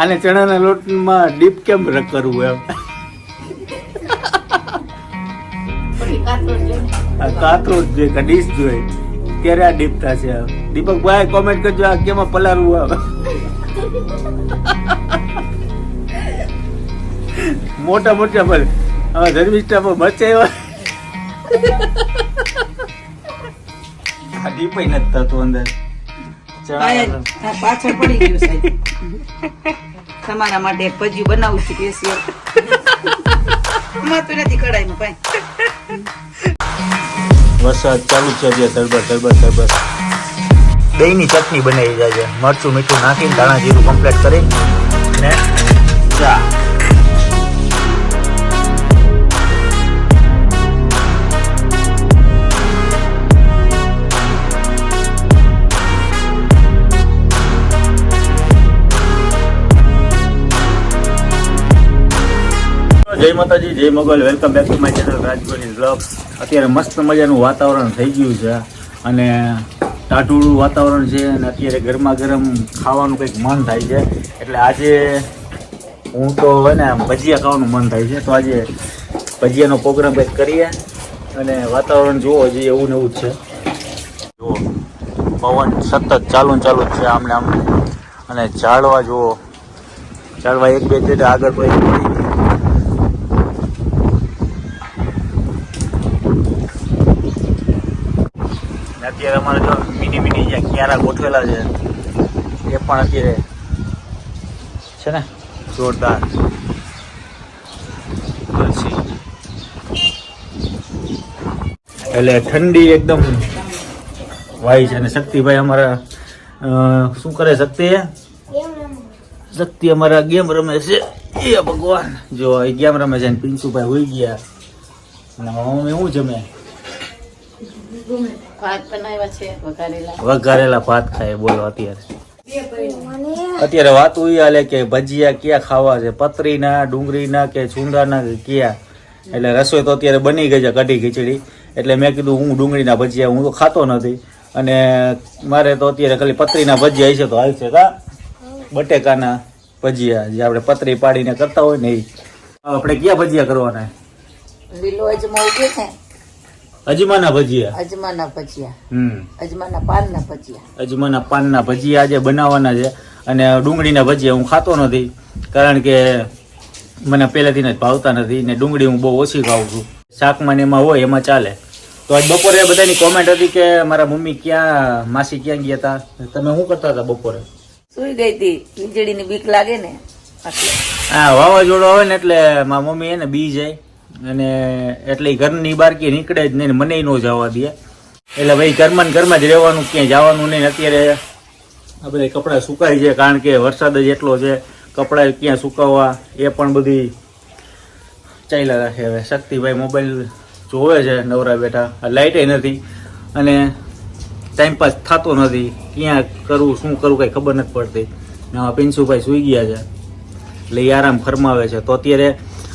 આને ચણાના લોટમાં ડીપ કેમ કરવું એમ? પછી જોઈએ. આ કાતરો જ જોઈએ કે ડીશ જોઈએ. ત્યારે આ ડીપ થશે દીપક ભાઈ કોમેન્ટ કરજો આ કેમાં પલારવું આવે? મોટા મોટા ભલે હવે ધર્મિષ્ઠા પર બચાવ્યા આ ડીપ નથી થતું અંદર. પાછળ પડી ગયું સાહેબ તમારા માટે એક ભજીયું બનાવું છું સ્પેશિયલ તો નથી કડાઈમાં ભાઈ વરસાદ ચાલુ છે જે તરબર તરબર તરબર દહીંની ચટણી બનાવી જાય છે મરચું મીઠું નાખીને ધાણા જીરું કમ્પ્લીટ કરી ને જય માતાજી, જય Mogal. Welcome back to my channel રાજકોટની બ્લોગ અત્યારે મસ્ત મજાનું વાતાવરણ થઈ ગયું છે અને ટાઢુળું વાતાવરણ છે અને અત્યારે ગરમા ગરમ ખાવાનું કંઈક મન થાય છે. એટલે આજે હું તો હોય ને ભજીયા ખાવાનું મન થાય છે. તો આજે ભજીયાનો પ્રોગ્રામ કંઈક કરીએ અને વાતાવરણ જુઓ, હજી એવું ને એવું જ છે. જુઓ, પવન સતત ચાલુ ચાલુ જ છે આમને આમ અને ઝાડવા જુઓ. ઝાડવા એક બે આગળ કોઈ પડી ગયા. ને અત્યારે અમારે જો મિની મિની જે ક્યારા ગોઠવેલા છે, એ પણ અત્યારે છે ને જોરદાર. એટલે ઠંડી એકદમ વાય છે અને શક્તિભાઈ અમારા શું કરે શક્તિ શક્તિ અમારા ગેમ રમે છે. એ ભગવાન. જો એ ગેમ રમે છે ને પિન્સુભાઈ હોઈ ગયા. અને મમ્મી શું જમે? ભાત બનાવ્યા છે વઘારેલા. વઘારેલા ભાત ખાય બોલો અત્યારે. અત્યારે વાત એ હાલે કે ભજીયા ક્યાં ખાવા છે? પતરીના ડુંગળીના કે છુંદાના કે ક્યાં? એટલે રસોઈ તો અત્યારે બની ગઈ છે કઢી ખીચડી. એટલે મેં કીધું હું ડુંગળીના ભજીયા હું તો ખાતો નથી. અને મારે તો અત્યારે ખાલી પતરીના ભજીયા હશે તો હાલશે કા? બટેકાના ભજીયા જે આપણે પતરી પાડીને કરતા હોય ને એ આપણે ક્યાં ભજીયા કરવાના? લીલો અજમો ઉગે છે. અજમાના ભજીયા? અજમાના ભજીયા. હમ. અજમાના પાનના ભજીયા. અજમાના પાનના ભજીયા આજે બનાવવાના છે અને ડુંગળીના ભજીયા હું ખાતો નથી કારણ કે મને પહેલાથી જ ભાવતા નથી ને ડુંગળી હું બહુ ઓછી ખાઉં છું. શાકમાં ને એમાં હોય એમાં ચાલે. તો આજ બપોરે બધાની કોમેન્ટ હતી કે મારા મમ્મી ક્યાં માસી ક્યાં ગયા હતા તમે શું કરતા હતા બપોરે? સુઈ ગઈ હતી. વીજળીની બીક લાગે ને. હા વાવાઝોડું આવે ને એટલે મારા મમ્મી એને બી જાય. અને એટલે ઘરની બહાર ક્યાંય નીકળે જ નહીં મને ન જવા દે. એટલે ભાઈ ઘરમાં ઘરમાં જ રહેવાનું, ક્યાંય જવાનું નહીં અત્યારે આ બધા કપડાં સુકાઈ છે કારણ કે વરસાદ જ એટલો છે, કપડાં ક્યાં સુકાવવા એ પણ બધી ચાલ્યા રાખે હવે. શક્તિભાઈ મોબાઈલ જોવે છે, નવરા બેઠા. લાઇટે નથી અને ટાઈમપાસ થતો નથી. ક્યાં કરવું શું કરવું કંઈ ખબર નથી પડતી. પિન્સુભાઈ સૂઈ ગયા છે. એ આરામ ફરમાવે છે. તો અત્યારે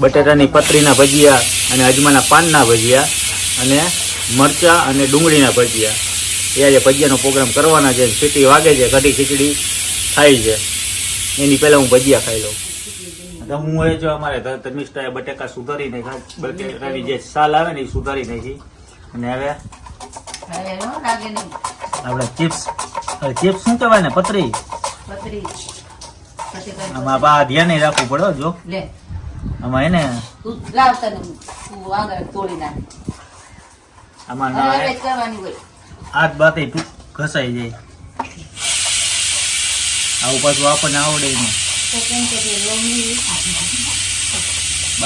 બટેટાની પતરીના ભજીયા અને અજમાના પાનના ભજીયા અને મરચા અને ડુંગળીના ભજીયા. એ આજે ભજીયાનો પ્રોગ્રામ કરવાના છે સીટી વાગે છે કઢી ખીચડી થાય છે. એની પહેલાં હું ભજીયા ખાઈ લઉં. તો હું એ જો અમારે ધર્મિષ્ઠાએ બટેકા સુધારી નાખ્યા. બટેકાની જે સાલ આવે ને એ સુધારી નાખી. અને હવે આપણે ચિપ્સ ચિપ્સ શું કહેવાય ને? પતરી. પતરી. આમાં આ ધ્યાન રાખવું પડે જો. લે. આમાં એને તું લાવ તને તું આગળ તોડી નાખ. આમાં ના હવે કરવાની હોય. હાથ બાતે ઘસાઈ જાય. આવું પાછું આપણને આવડે નહીં.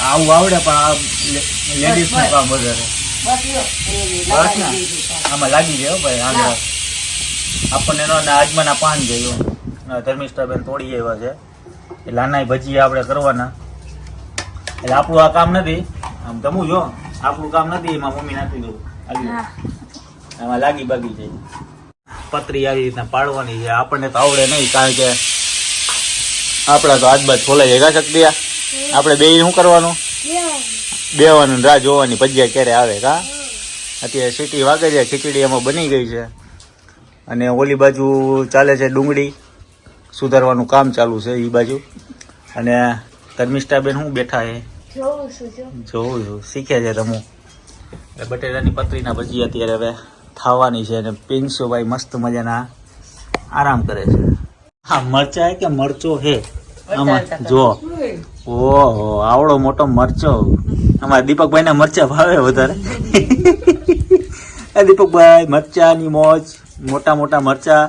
આવું આવડે પણ આ લેડીઝનું કામ વધારે. આમાં લાગી જાય હો ભાઈ આગળ. આપણને એનો ને આજમાના પાન જાય ધર્મિષ્ઠાબેન તોડી આવ્યા છે. એટલે આના ભજીયા આપણે કરવાના. એટલે આપણું આ કામ નથી. આમ તમું જો આપણું કામ નથી એમાં મમ્મી નાખી દઉં. એમાં. લાગી બાગી જાય. પતરી આવી રીતના પાડવાની છે. આપણને તો આવડે નહીં કારણ કે આપણા તો આજબાજ છોલાઈ કા શકતી આપણે બે શું કરવાનું? બેવાનું રાહ જોવાની ભજીયા ક્યારે આવે કા? અત્યારે સીટી વાગે છે ખીચડી એમાં બની ગઈ છે. અને ઓલી બાજુ ચાલે છે ડુંગળી. સુધારવાનું કામ ચાલુ છે એ બાજુ. અને ધર્મિષ્ઠાબેન હું બેઠા છે જોઉં. છું. શીખે છે રમું. એટલે બટેટાની પતરીના ભજી અત્યારે હવે ખાવાની છે અને પિન્સુભાઈ મસ્ત મજાના આરામ કરે છે. હા મરચા હે કે મરચો હે? આમાં જો ઓહો આવડો મોટો મરચો. અમારા દીપકભાઈ ના મરચા ભાવે વધારે. દીપકભાઈ મરચાની મોજ મોટા મોટા મરચા.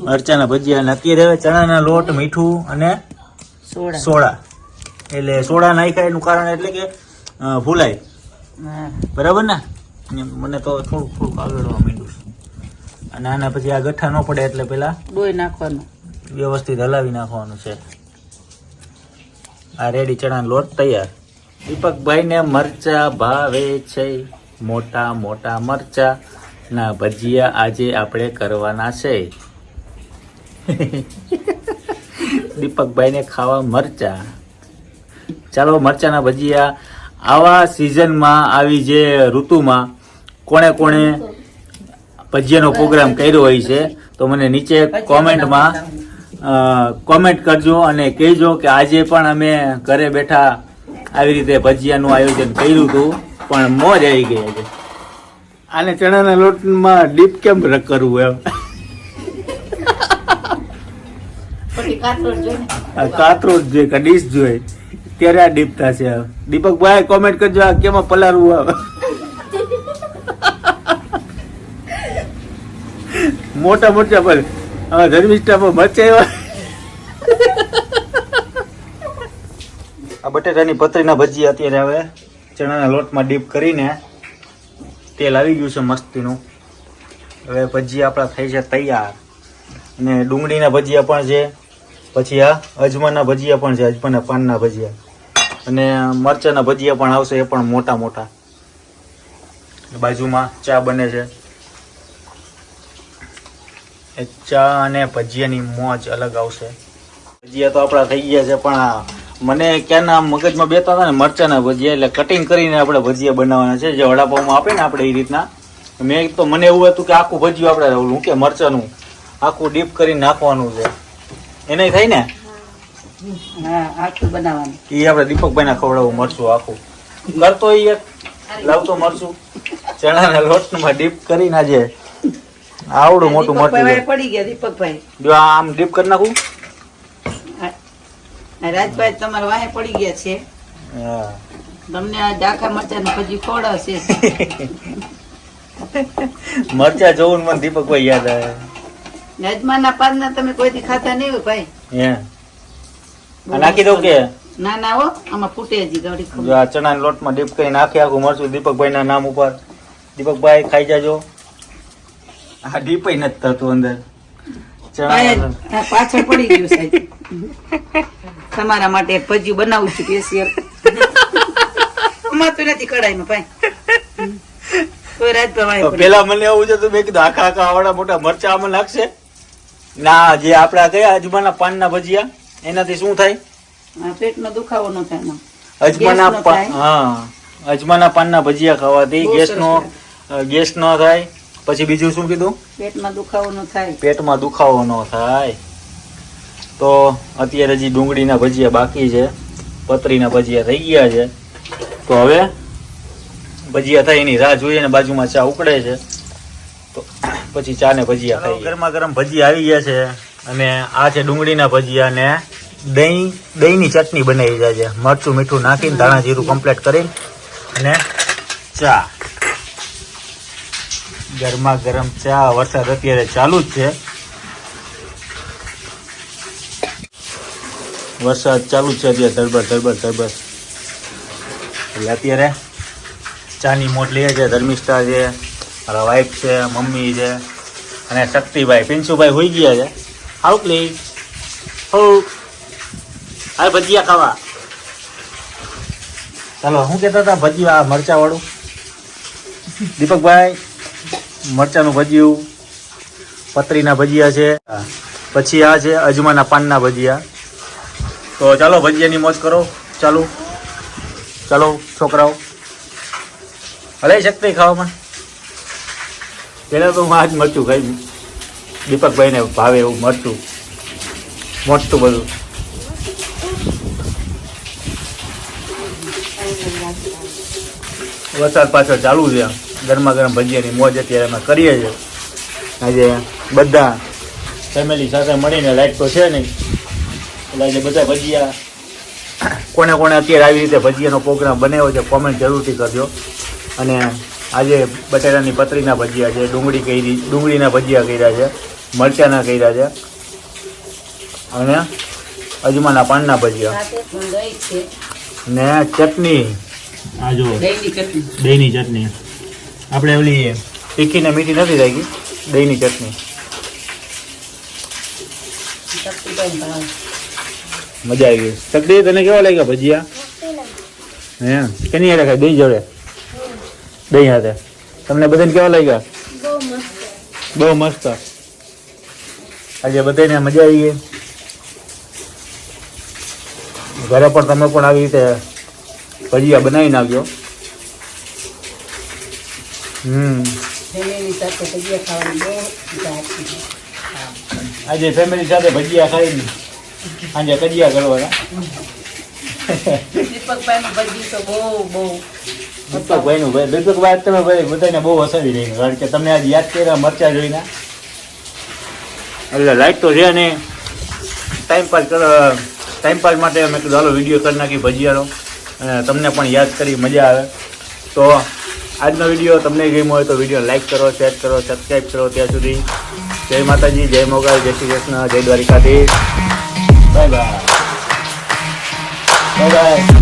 મરચાના ભજીયા અને અત્યારે ચણાના લોટ મીઠું અને સોડા. એટલે સોડા નાખ્યા એનું કારણ એટલે કે ભૂલાય. બરાબર ને? ને મને તો થોડુંક થોડુંક આગળવા માંડ્યું છે. અને આના પછી આ ગઠ્ઠા ન પડે એટલે પેલા ડોઈ નાખવાનું. વ્યવસ્થિત હલાવી નાખવાનું છે. આ રેડી ચણાનો લોટ તૈયાર. દીપકભાઈને મરચા ભાવે છે. મોટા મોટા મરચા. ના ભજીયા આજે આપણે કરવાના છે. દીપકભાઈને ખાવા મરચા. ચાલો, મરચાના ભજીયા. આવા સિઝનમાં આવી જે ઋતુમાં કોણે કોણે ભજીયાનો પ્રોગ્રામ કર્યો હોય છે, તો મને નીચે કોમેન્ટમાં કોમેન્ટ કરજો અને કહેજો કે આજે પણ અમે ઘરે બેઠા આવી રીતે ભજીયાનું આયોજન કર્યું હતું, પણ મોજ આવી ગઈ આજે. આને ચણાના લોટમાં ડીપ કેમ કરવું એમ? થોડી કાતરોડ જો ને આ કાતરો જ જોઈએ, કે ડીશ જોઈએ. ત્યારે આ ડીપ છે દીપકભાઈ કોમેન્ટ કરજો, આ કેમાં પલારવું આવે. મોટા મોટા પર ધર્મિષ્ઠા પર મચાવ્યા આ બટેટાની પતરીના ભજી અત્યારે હવે ચણાના લોટમાં ડીપ કરીને તેલ આવી ગયું છે મસ્તીનું. હવે ભજી આપણા થઈ છે તૈયાર. અને ડુંગળીના ભજીયા પણ છે. પછી આ અજમાના ભજીયા પણ છે, અજમાના પાનના ભજીયા. અને મરચાના ભજીયા પણ આવશે, એ પણ મોટા મોટા. બાજુમાં ચા બને છે. એ ચા અને ભજીયાની મોજ અલગ આવશે. ભજીયા તો આપણા થઈ ગયા છે, પણ મને ક્યાંના મગજમાં બેતા હતા ને, મરચાના ભજીયા, એટલે કટિંગ કરીને આપણે ભજીયા બનાવવાના છે. જે વડાપાઉમાં આપે ને આપણે એ રીતના. મેં તો મને એવું હતું કે આખું ભજીયું આપણે ઓલું કે મરચાનું આખું ડીપ કરીને નાખવાનું છે. એને થાય ને? આખું બનાવવાનું. એ આપણે દીપકભાઈ ના ખવડાવું મરચું આખું. કરતો એક લાવતો મરચું. ચણાના લોટમાં ડીપ કરીને આજે આવડું મોટું મરચું પડી ગયા દીપકભાઈ જો આમ ડીપ કરી નાખું. રાજભાઈ તમારા વાહે પડી ગયા છે. હા. તમને આ ડાખા મરચાની ભજી ખોડાવશે મરચા જોવું મને દીપકભાઈ યાદ આવે. યજમાનના પાનના તમે કોઈથી ખાતા નહીં હોય ભાઈ. હે. નાખી દઉં કે? ના ના હો આમાં ફૂટે જી ગળી જો આ ચણાના લોટમાં ડીપ કરી નાખી આખું મરચું દીપકભાઈ ના નામ ઉપર. દીપકભાઈ ખાઈ જાજો. આ ડીપ નથી થતું અંદર. ચણાના પાછળ પડી ગયું સાહેબ. તમારા માટે એક ભજીયું બનાવું છું સ્પેશિયલ અમાતું નથી કડાઈમાં ભાઈ. પેલા મને એવું છે તો મેં કીધું આખા આખા આવડા મોટા મરચા આમાં નાખશે. ના જે આપડા કયા અજમાના પાનના ભજીયા એનાથી શું થાય? પેટનો દુખાવો ન થાય અજમાના પાન ન. હા અજમાના પાનના ભજીયા ખાવાથી ગેસ નો ગેસ ન થાય. પછી બીજું શું કીધું? પેટમાં દુખાવો ન થાય. પેટમાં દુખાવો ન થાય. તો અત્યારે હજી ડુંગળીના ભજીયા બાકી છે. પતરીના ભજીયા થઈ ગયા છે. તો હવે ભજીયા થાય એની રાહ જોઈએ ને બાજુમાં ચા ઉકળે છે. તો પછી ચા ને ભજીયા ખાઈ ગરમા ગરમ ભજીયા આવી ગયા છે. અને આ છે ડુંગળીના ભજીયા ને દહીં દહીંની ચટણી બનાવી જાય છે. મરચું મીઠું નાખીને ધાણા જીરું કમ્પ્લીટ કરીને અને ચા. ગરમા ગરમ ચા વરસાદ અત્યારે ચાલુ જ છે. વરસાદ ચાલુ જ છે અત્યારે ધરબર ધરબર ધરબર એટલે અત્યારે ચાની મોટ લઈએ છે ધર્મિષ્ઠા છે. મારા વાઈફ છે, મમ્મી છે અને શક્તિભાઈ પિન્સુભાઈ હોઈ ગયા છે. આવું પ્લીઝ હો. આ ભજીયા ખાવા. ચાલો, શું કહેતા હતા ભજીયા મરચા વાળું દીપકભાઈ, મરચાનું ભજીયું, પતરીના ભજીયા છે, પછી આ છે અજમાના પાનના ભજીયા. તો ચાલો, ભજીયાની મોજ કરો. ચાલો. ચાલો, છોકરાઓ. હલે શક્તિ ખાવામાં પહેલાં તો હું આ જ મળતું ખાઈ દીપકભાઈને ભાવે એવું મળતું મોટું બધું. વરસાદ પાછળ ચાલુ છે ગરમા ગરમ ભજીયાની મોજ અત્યારે અમે કરીએ છીએ. આજે બધા ફેમિલી સાથે મળીને લાઈટ તો છે નહીં. એટલે આજે બધા ભજીયા કોને કોને અત્યારે આવી રીતે ભજીયાનો પ્રોગ્રામ બનાવ્યો છે કોમેન્ટ જરૂરથી કરજો. અને આજે બટેટાની પતરીના ભજીયા છે ડુંગળી કરી ડુંગળીના ભજીયા કર્યા છે મરચાના કર્યા છે અને અજમાના પાનના ભજીયા. ને ચટણી. આ જો દહીંની ચટણી. આપણે ઓલી તીખી ને મીઠી નથી રાખી દહીંની ચટણી. મજા આવી ગઈ. ચકડી તને કેવા લાગ્યા ભજીયા? હે? કેની હારે ખાય? દહીં જોડે? દહીં સાથે. તમને બધાને કેવા લાગ્યા? બહુ મસ્ત. આજે બધાને મજા આવી ગઈ. ઘરે પણ તમે પણ આવી રીતે ભજીયા બનાવી નાખજો. હમ. આજે ફેમિલી સાથે ભજીયા ખાઈ આજે કજિયા કરવાના દીપકભાઈ ભજી તો બહુ બહુ દીપકભાઈ નું ભાઈ દીપકભાઈ તમે ભાઈ બધાને બહુ હસાવી રહી કારણ કે તમને આજ યાદ કર્યા, મરચા જોઈને. એટલે લાઈટ તો છે ને ટાઈમ પાસ ટાઈમ પાસ માટે મેં કીધું, હાલો વીડિયો કરી નાખી ભજીયાનો. અને તમને પણ યાદ કરી મજા આવે. તો આજનો વીડિયો તમને ગમ્યો હોય તો વીડિયો લાઈક કરો શેર કરો સબસ્ક્રાઈબ કરો ત્યાં સુધી. જય માતાજી, જય મોગલ, જય શ્રી કૃષ્ણ, જય Dwarkadhish. Bye bye bye bye